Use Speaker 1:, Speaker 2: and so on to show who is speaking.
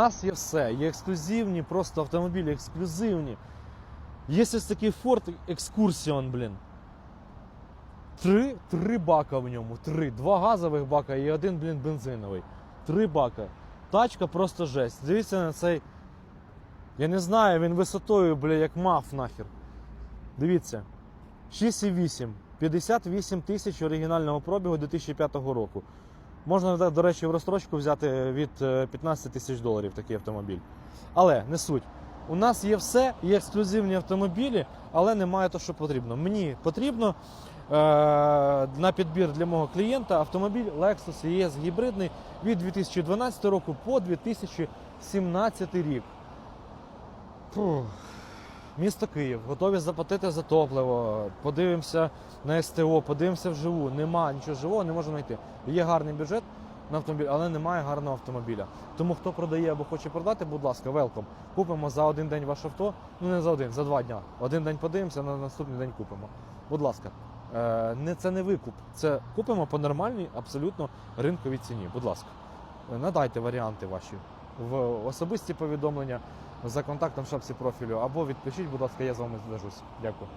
Speaker 1: У нас є все, є ексклюзивні, просто автомобілі ексклюзивні. Є ось такий Ford Excursion, блін. Три, три бака в ньому. Три. Два газових бака і один, блін, бензиновий. Три бака. Тачка просто жесть. Дивіться на цей. Я не знаю, він висотою, бля, як маф нахер. Дивіться. 6,8. 58 тисяч оригінального пробігу 2005 року. Можна, до речі, в розстрочку взяти від е, 15 тисяч доларів такий автомобіль. Але не суть. У нас є все, є ексклюзивні автомобілі, але немає того, що потрібно. Мені потрібно е- на підбір для мого клієнта автомобіль Lexus ES гібридний від 2012 року по 2017 рік. Фух. Місто Київ, готові заплатити за топливо. Подивимося на СТО, подивимося вживу. Нема нічого живого, не можемо знайти. Є гарний бюджет на автомобіль, але немає гарного автомобіля. Тому хто продає або хоче продати, будь ласка, велком. Купимо за один день ваше авто. Ну не за один, за два дня. Один день подивимося, на наступний день купимо. Будь ласка, е, не це не викуп. Це купимо по нормальній, абсолютно ринковій ціні. Будь ласка, надайте варіанти ваші в особисті повідомлення за контактом в шапці профілю або відпишіть, будь ласка, я з вами зв'яжусь. Дякую.